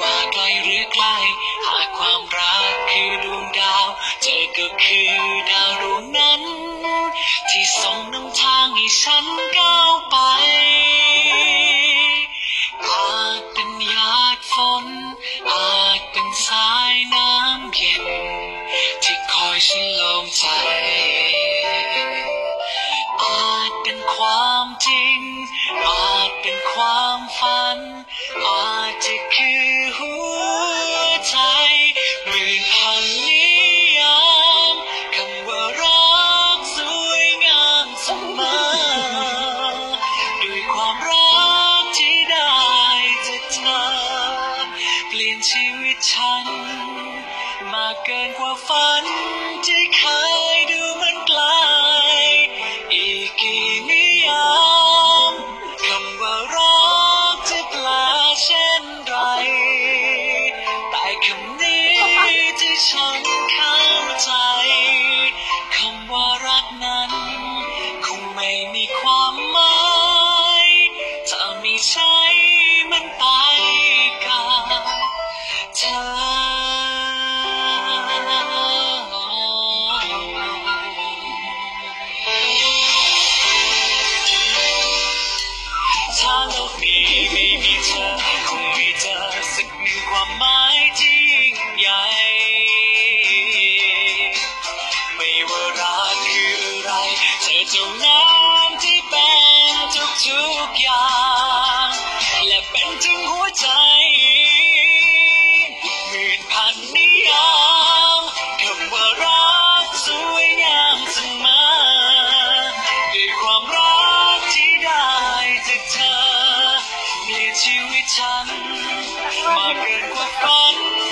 ว่าไกลหรือใกล้ หากความรักคือดวงดาว เธอก็คือดาวดวงนั้น ที่ส่องนำทางให้ฉันก้าวไปอาจเป็นหยาดฝน อาจเป็นสายน้ำเย็น ที่คอยฉันลมใจ อาจเป็นความจริง อาจเป็นความฝันอา ลี่ยนชีวิตฉัน มากเกินกว่าฝันที่เคยดูมันไกล อีกกี่นิยามคำว่ารักจะแปลเช่นไร แต่คำนี้ที่ฉันเข้าใจคำว่ารักนั้น คงไม่มีความหมาย เปลี่ย